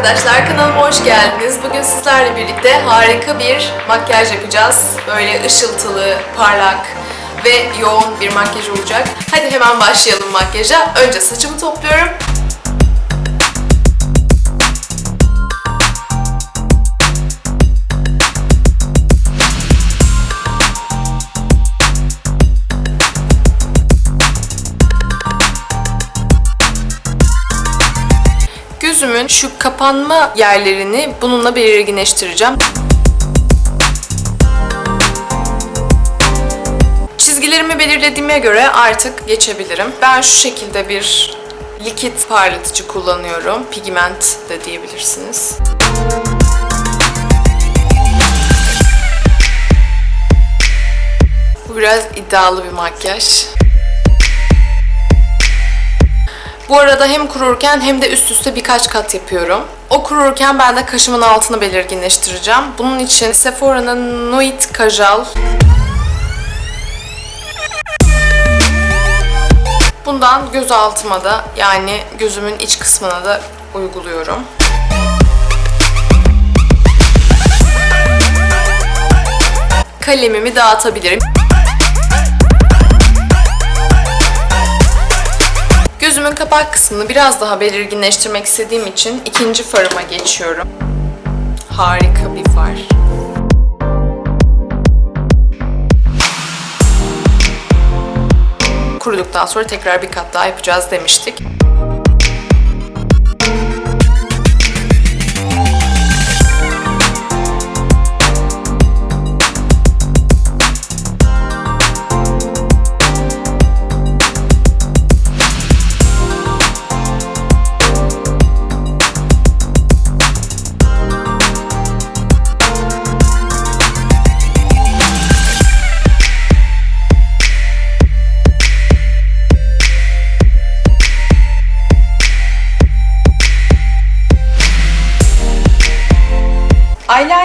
arkadaşlar kanalıma hoş geldiniz. Bugün sizlerle birlikte harika bir makyaj yapacağız. Böyle ışıltılı, parlak ve yoğun bir makyaj olacak. Hadi hemen başlayalım makyaja. Önce saçımı topluyorum. Gözümün şu kapanma yerlerini bununla belirginleştireceğim. Çizgilerimi belirlediğime göre artık geçebilirim. Ben şu şekilde bir likit parlatıcı kullanıyorum. Pigment de diyebilirsiniz. Bu biraz iddialı bir makyaj. Bu arada hem kururken hem de üst üste birkaç kat yapıyorum. O kururken ben de kaşımın altını belirginleştireceğim. Bunun için Sephora'nın Nude Kajal Bundan göz altıma da yani gözümün iç kısmına da uyguluyorum. Kalemimi dağıtabilirim. Kapak kısmını biraz daha belirginleştirmek istediğim için ikinci farıma geçiyorum. Harika bir far. Kuruduktan sonra tekrar bir kat daha yapacağız demiştik.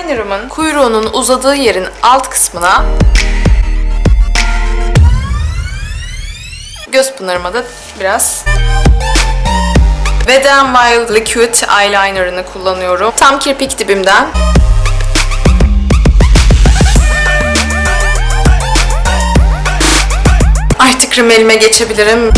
Eyelinerımın kuyruğunun uzadığı yerin alt kısmına göz pınarıma da biraz Wet n Wild Liquid Eyeliner'ını kullanıyorum. Tam kirpik dibimden. Artık rimelime geçebilirim.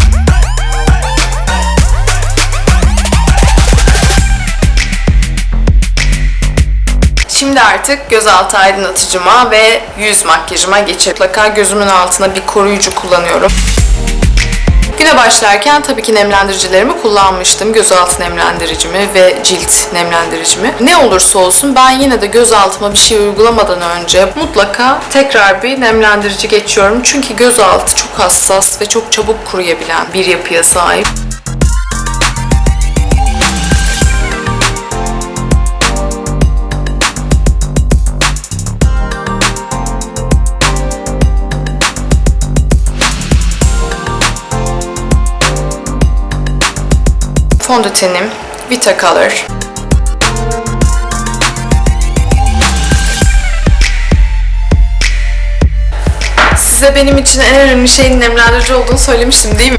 Şimdi artık gözaltı aydınlatıcıma ve yüz makyajıma geçelim. Mutlaka gözümün altına bir koruyucu kullanıyorum. Güne başlarken tabii ki nemlendiricilerimi kullanmıştım. Gözaltı nemlendiricimi ve cilt nemlendiricimi. Ne olursa olsun ben yine de gözaltıma bir şey uygulamadan önce mutlaka tekrar bir nemlendirici geçiyorum. Çünkü gözaltı çok hassas ve çok çabuk kuruyabilen bir yapıya sahip. Fondötenim Vita Color. Size benim için en önemli şeyin nemlendirici olduğunu söylemiştim değil mi?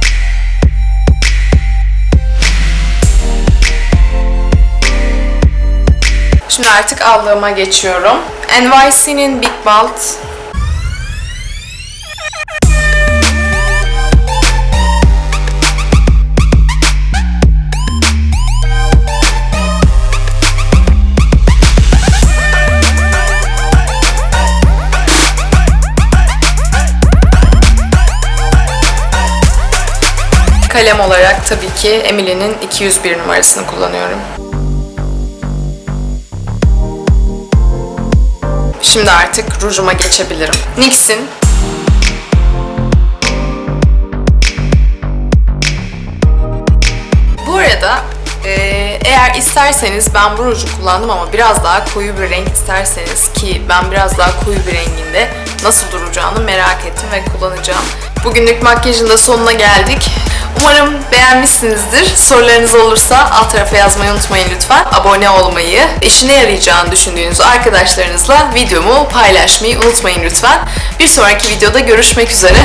Şimdi artık allığıma geçiyorum. NYC'nin Big Balt Kalem olarak tabii ki Emily'nin 201 numarasını kullanıyorum. Şimdi artık rujuma geçebilirim. NYX'in Bu arada e, eğer isterseniz ben bu ruju kullandım ama biraz daha koyu bir renk isterseniz ki ben biraz daha koyu bir renginde nasıl duracağını merak ettim ve kullanacağım. Bugünlük makyajın da sonuna geldik. Umarım beğenmişsinizdir. Sorularınız olursa alt tarafa yazmayı unutmayın lütfen. Abone olmayı, işine yarayacağını düşündüğünüz arkadaşlarınızla videomu paylaşmayı unutmayın lütfen. Bir sonraki videoda görüşmek üzere.